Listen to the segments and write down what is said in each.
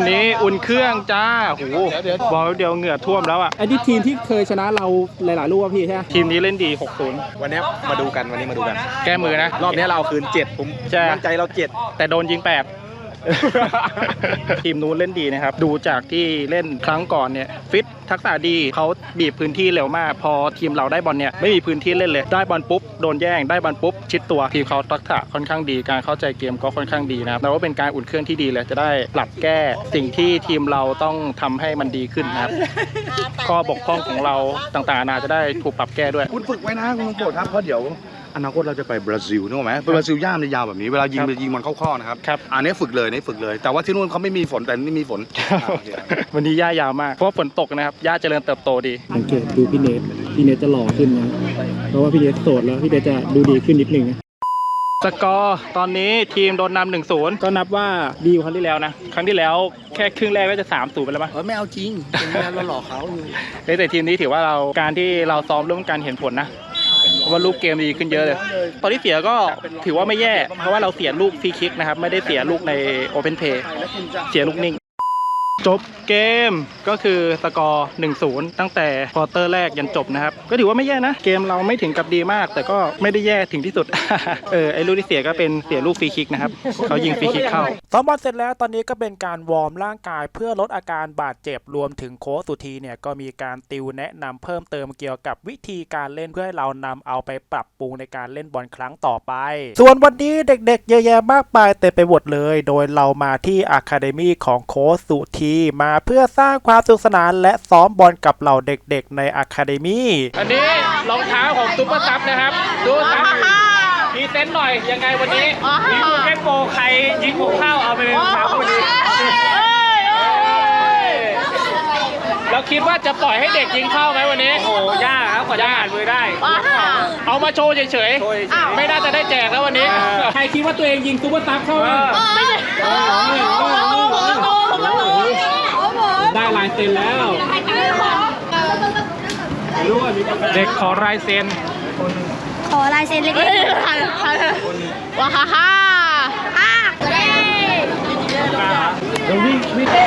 วันนี้อุ่นเครื่องจ้าโอ้โหบอกเดียวเหงื่อท่วมแล้วอะไอ้ที่ทีมที่เคยชนะเราหลายๆลูกอะพี่ใช่ไหมทีมนี้เล่นดี 60 วันนี้มาดูกันวันนี้มาดูกัน แก้มือนะ รอบนี้เราเอาคืนเจ็ดผมใช่ มั่นใจเราเจ็ดแต่โดนยิงแปด ทีมนู้นเล่นดีนะครับ ดูจากที่เล่นครั้งก่อนเนี่ยฟิตทักษะดีเขาบีบพื้นที่เร็วมาก พอทีมเราได้บอลเนี่ยไม่มีพื้นที่เล่นเลย ได้บอลปุ๊บโดนแย่งได้บอลปุ๊บชิดตัวทีมเขาทักษะค่อนข้างดีการเข้าใจเกมก็ค่อนข้างดีนะครับแต่ว่าเป็นการอุ่นเครื่องที่ดีเลยจะได้ปรับแก้สิ่งที่ทีมเราต้องทำให้มันดีขึ้นนะครับข้อบกพร่องของเราต่างๆนานาจะได้ถูกปรับแก้ด้วย คุณฝึกไว้นะคุณลุงโปรดครับเพราะเดี๋ยว อนาคตเราจะไปบราซิลนึกออกไหมบราซิลย่ามจะยาวแบบนี้เวลายิงครับจะยิงมันเข้าข้อนะครับครับ อันนี้ฝึกเลยนี่ฝึกเลย แต่ว่าที่นู่นเขาไม่มีฝนแต่นี่มีฝนวันนี้หญ้ายาวมาก เพราะว่าฝนตกนะครับหญ้าเจริญเติบโตดี สังเกตดูพี่เนทพี่เนทจะหล่อขึ้นนะ เพราะว่าพี่เนทโสดแล้วพี่เนทจะดูดีขึ้นนิดนึงนะสกอร์ตอนนี้ทีมโดนนำหนึ่งศูนย์ก็นับว่าดีกว่าครั้งที่แล้วนะ ครั้งที่แล้วแค่ครึ่งแรกก็จะ3ามศูนย์ไปแล้วมั้ง เออไม่เอาจริงเป็นงานเราหลอกเขาอยู่ เฮ้ยแต่ทีมนี้ถือว่าเราการที่เราซ้อมเรื่องการเห็นผลนะเพราะ ว่าลูกเกมดีขึ้นเยอะเลย ตอนที่เสียก็ถือว่าไม่แย่ เพราะว่าเราเสียลูกฟรีคิกนะครับ ไม่ได้เสียลูกในโอเพนเพย์เสียลูกนิ่ง จบเกมก็คือสกอร์ 1-0 ตั้งแต่ควอเตอร์แรกยันจบนะครับ ก็ถือว่าไม่แย่นะ เกมเราไม่ถึงกับดีมาก แต่ก็ไม่ได้แย่ถึงที่สุด เออไอ้ลูกที่เสียก็เป็นเสียลูกฟรีคิกนะครับเขายิงฟรีคิกเข้าซ้อมบอลเสร็จแล้วตอนนี้ก็เป็นการวอร์มร่างกายเพื่อลดอาการบาดเจ็บรวมถึงโค้ชสุธีเนี่ยก็มีการติวแนะนำเพิ่มเติมเกี่ยวกับวิธีการเล่นเพื่อให้เรานำเอาไปปรับปรุงในการเล่นบอลครั้งต่อไป ส่วนวันนี้เด็กๆเยอะแยะมากมายเต็มไปหมดเลย โดยเรามาที่อะคาเดมี่ของโค้ชสุธีมาเพื่อสร้างความสนุกสนานและซ้อมบอลกับเหล่าเด็กๆในอะคาเดมี่อันนี้รองเท้าของซุปเปอร์ซับนะครับดูซับพรีเซนต์หน่อยยังไงวันนี้มีลูกเล่นโปรใครยิงหัวเข้าเอาไปเป็นรองเท้าคู่นี้เราคิดว่าจะปล่อยให้เด็กยิงเข้าไหมวันนี้โอ้ยากครับกว่าจะอ่านมือได้ เอามาโชว์เฉยๆไม่น่าจะได้แจกแล้ววันนี้ ใครคิดว่าตัวเองยิงซูเปอร์ซับเข้าบ้างได้ลายเซ็นแล้วเด็กขอลายเซ็นขอลายเซ็นเล็กๆว้าฮ่าฮ่าฮ่าเย้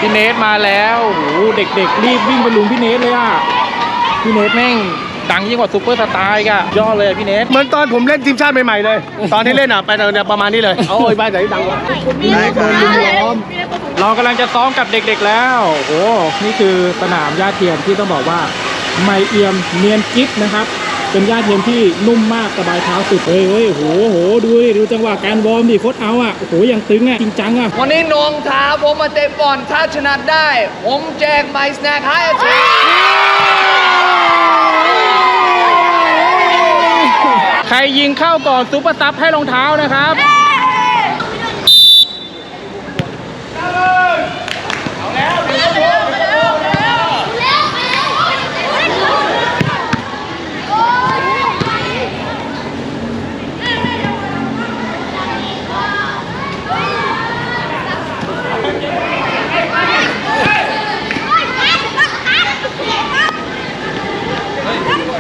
พี่เนทมาแล้วโอ้โหเด็กๆรีบวิ่งไปลุมพี่เนทเลยอะพี่เนทแม่ง ดังยิ่งกว่าซูเปอร์สตาร์อีกอะยอดเลยอะพี่เนทเหมือนตอนผมเล่นทีมชาติใหม่ๆเลย ตอนที่เล่นอะไปเนี่ยประมาณนี้เลยเอาไอ้บ้านไหนดังวะโดนลุมล้อมเรากำลังจะซ้อมกับเด็กๆแล้วโอ้โหนี่คือสนามหญ้าเทียมที่ต้องบอกว่าไม่เอี่ยมเนียนกิ๊บนะครับ เป็นหญ้าเทียมที่นุ่มมากสบายเท้าสุดเฮ้ยเฮ้ยโหโหดูดิดูจังหวะการวอร์มดิโคตรเอาอะโอ้โหยังตึงอะจริงจังอะวันนี้นงท้าผมมาเตะบอลถ้าชนะได้ ผมแจกไมสแน็คให้อาชีพ ใครยิงเข้าก่อนซูเปอร์ซับให้รองเท้านะครับ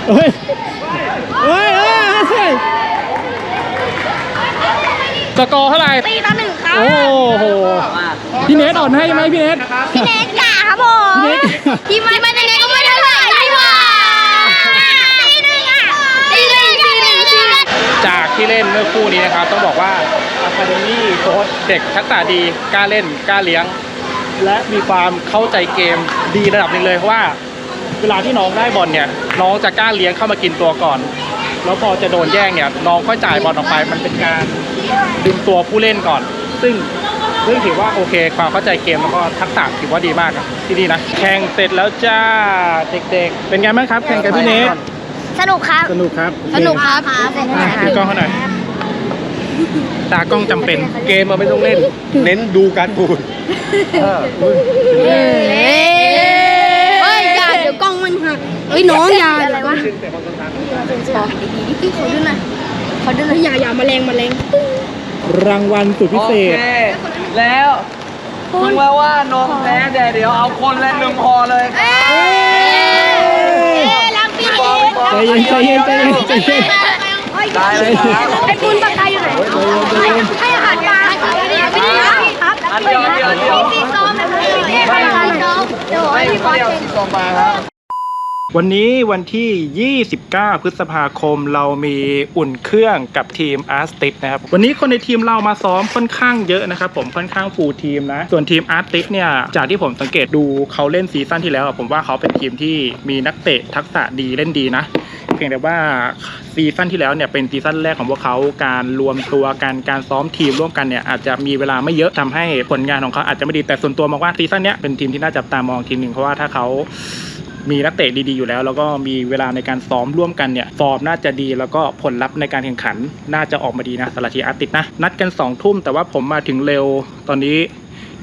เฮ้ยเฮ้ยเฮ้ยเฮ้ย สกอร์เท่าไหร่ตีต่อหนึ่งครับโอ้โหพี่เนทอ่อนให้ไหมพี่เนทพี่เนทกาครับผมพี่เนททีมมันมันยังไงก็ไม่เท่าไหร่พี่ว่าตีหนึ่งอะตีหนึ่งตีหนึ่งตีหนึ่งจากที่เล่นเมื่อคู่นี้นะครับ ต้องบอกว่าอะคาเดมี่โค้ชเด็กทักษะดีกล้าเล่นกล้าเลี้ยง และมีความเข้าใจเกมดีระดับหนึ่งเลยเพราะว่า เวลาที่น้องได้บอลเนี่ยน้องจะกล้าเลี้ยงเข้ามากินตัวก่อน แล้วพอจะโดนแย่งเนี่ยน้องก็จ่ายบอลออกไปมันเป็นการ ดึงตัวผู้เล่นก่อน ซึ่งซึ่งถือว่าโอเค ความเข้าใจเกมแล้วก็ทักษะถือว่าดีมากอะที่นี่นะแข่งเสร็จแล้วจ้าเด็กๆ เป็นไงบ้างครับ แข่งกับพี่เนทสนุกครับ สนุกครับสนุกครับอะถือกล้องเขาหน่อยตากล้องจำเป็นเกมมันไม่ต้องเล่น เน้นดูการปูนเฮ้ยอย่าเดี๋ยวกล้องมันหักเฮ้ยน้องอย่าอะไรวะขอดูหน่อยขอดูหน่อยอย่าอย่าแมลงแมลง รางวัลสุดพิโอเศเคษแล้วมึงว่าว่านงแพ้แต่เดี๋ยวเอาคนละหนึ่งพอเลยครับเอ้ยล้างปีนใจเย็นใจเย็นใจเย็นใจเย็นได้เลยครับไอ้ปุนปากกาอยู่ไหนให้อาหารปลาไม่ได้ครับอันเดียวอันเดียวอันเดียวพี่ซ้อมนะพี่เรียกไปซ้อมเดี๋ยวไม่พี่บไม่อสได้เอาเก่งสีส้มมาครับ วันนี้วันที่ 29 พฤษภาคมเรามีอุ่นเครื่องกับทีมอาร์ติสนะครับ วันนี้คนในทีมเรามาซ้อมค่อนข้างเยอะนะครับ ผมค่อนข้างฟูลทีมนะ ส่วนทีมอาร์ติสเนี่ย จากที่ผมสังเกตดูเขาเล่นซีซั่นที่แล้ว ผมว่าเขาเป็นทีมที่มีนักเตะทักษะดีเล่นดีนะ เพียงแต่ว่าซีซั่นที่แล้วเนี่ยเป็นซีซั่นแรกของพวกเขาการรวมตัวกันการซ้อมทีมร่วมกันเนี่ยอาจจะมีเวลาไม่เยอะทำให้ผลงานของเขาอาจจะไม่ดีแต่ส่วนตัวมองว่าซีซั่นเนี้ยเป็นทีมที่น่าจับตามองทีมหนึ่งเพราะว่าถ้าเขา มีนักเตะดีๆอยู่แล้ว แล้วก็มีเวลาในการซ้อมร่วมกันเนี่ยฟอร์มน่าจะดีแล้วก็ผลลัพธ์ในการแข่งขัน น่าจะออกมาดีนะสำหรับทีอาร์ติดนะ นัดกัน2องทุ่มแต่ว่าผมมาถึงเร็วตอนนี้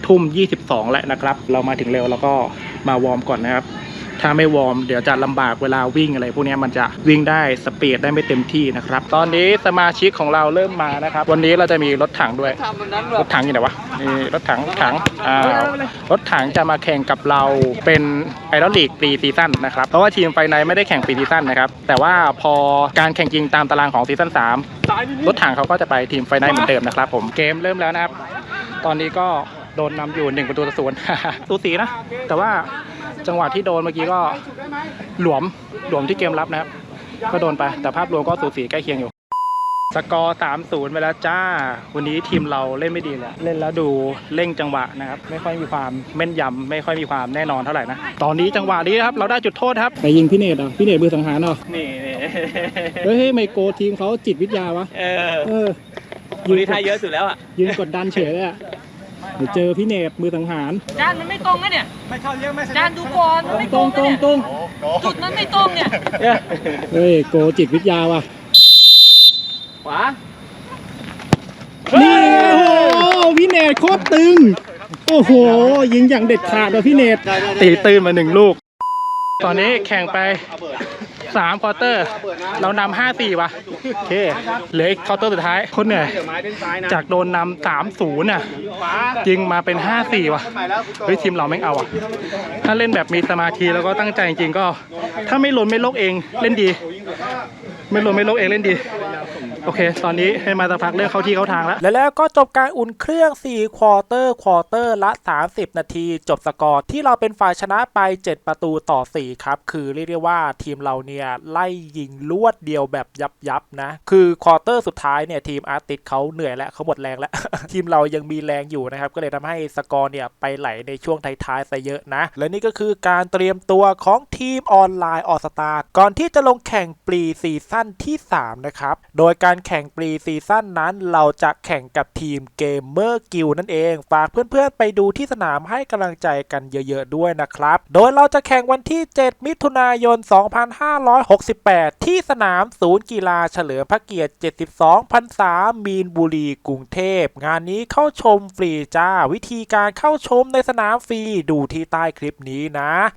ทุ่ม 22 แล้วนะครับ เรามาถึงเร็วแล้วก็มาวอร์มก่อนนะครับ ถ้าไม่วอร์มเดี๋ยวจะลำบากเวลาวิ่งอะไร พวกเนี้ยมันจะวิ่งได้สปีดได้ไม่เต็มที่นะครับ ตอนนี้สมาชิกของเราเริ่มมานะครับ วันนี้เราจะมีรถถังด้วย รถถังอยู่ไหนวะนี่รถถังถังอ่ารถถังจะมาแข่งกับเราเป็นไอรอลีกปีซีซั่นนะครับเพราะว่าทีมไฟในไม่ได้แข่งปีซีซั่นนะครับแต่ว่าพอการแข่งจริงตามตารางของซีซั่น3รถถังเขาก็จะไปทีมไฟในเหมือนเดิมนะครับ ผมเกมเริ่มแล้วนะครับ ตอนนี้ก็โดนนำอยู่หนึ่งประตูต่อศูนย์ตูสีนะ แต่ว่า จังหวะที่โดนเมื่อกี้ก็หลวมหลวมที่เกมรับนะครับ ก็โดนไป แต่ภาพรวมก็สูสีใกล้เคียงอยู่ สกอร์3-0ไปแล้วจ้า วันนี้ทีมเราเล่นไม่ดีเลยเล่นแล้วดูเร่งจังหวะนะครับ ไม่ค่อยมีความแม่นยำไม่ค่อยมีความแน่นอนเท่าไหร่นะ ตอนนี้จังหวะนี้นะครับเราได้จุดโทษครับไปยิงพี่เนตอะพี่เนตมือสังหารเหรอนี่เฮ้ยไมโกทีมเขาจิตวิทยาวะ เออเออวันนี้ทายเยอะสุดแล้วอะยืนกดดันเฉยเลยอะ เดี๋ยวเจอพี่เนตมือสังหารจานมันไม่ตรงนะเนี่ยไม่เข้าเยอะไม่จานดูก่อนมันไม่ตตรรงงตนะรงเนี่ยตรงจุดนั้นไม่ตรงเนี่ยเฮ้ยโกจิตวิทยาว่ะขวานี่โอ้โหพี่เนตโคตรตึง โอ้โห ยิงอย่างเด็ดขาดเลยพี่เนตตีตื่นมาหนึ่งลูก ตอนนี้แข่งไป สามควอเตอร์ เรานำห้าสี่ว่ะโอเคเหลืออีกควอเตอร์สุดท้ายคนเหนื่อยจากโดนนำสามศูนย์น่ะยิงมาเป็นห้าสี่ว่ะเฮ้ยทีมเราแม่งเอาอะ ถ้าเล่นแบบมีสมาธิแล้วก็ตั้งใจจริงก็ ถ้าไม่หล่นไม่ลกเองเล่นดี ไม่หล่นไม่ลกเองเล่นดี โอเค ตอนนี้ให้มาสักพักเรื่องเข้าที่เข้าทางแล้ว และแล้วก็จบการอุ่นเครื่อง 4 ควอเตอร์ ควอเตอร์ละ 30 นาที จบสกอร์ที่เราเป็นฝ่ายชนะไป 7 ประตูต่อ 4 ครับ คือเรียกได้ว่าทีมเราเนี่ย ไล่ยิงลวดเดียวแบบยับยับๆนะ คือควอเตอร์สุดท้ายเนี่ย ทีมอาร์ติสเขาเหนื่อยแล้วเขาหมดแรงแล้ว ทีมเรายังมีแรงอยู่นะครับ ก็เลยทำให้สกอร์เนี่ยไปไหลในช่วงท้ายๆซะเยอะนะ และนี่ก็คือการเตรียมตัวของทีมออนไลน์ออสตาก่อนที่จะลงแข่งปรีซีซั่นที่ 3 นะครับ โดยการการแข่งปรีซีซั่นนั้น เราจะแข่งกับทีมเกมเมอร์กิลนั่นเอง ฝากเพื่อนๆไปดูที่สนามให้กำลังใจกันเยอะๆด้วยนะครับ โดยเราจะแข่งวันที่ 7 มิถุนายน 2568 ที่สนามศูนย์กีฬาเฉลิมพระเกียรติ 72พรรษามีนบุรีกรุงเทพ งานนี้เข้าชมฟรีจ้า วิธีการเข้าชมในสนามฟรีดูที่ใต้คลิปนี้นะ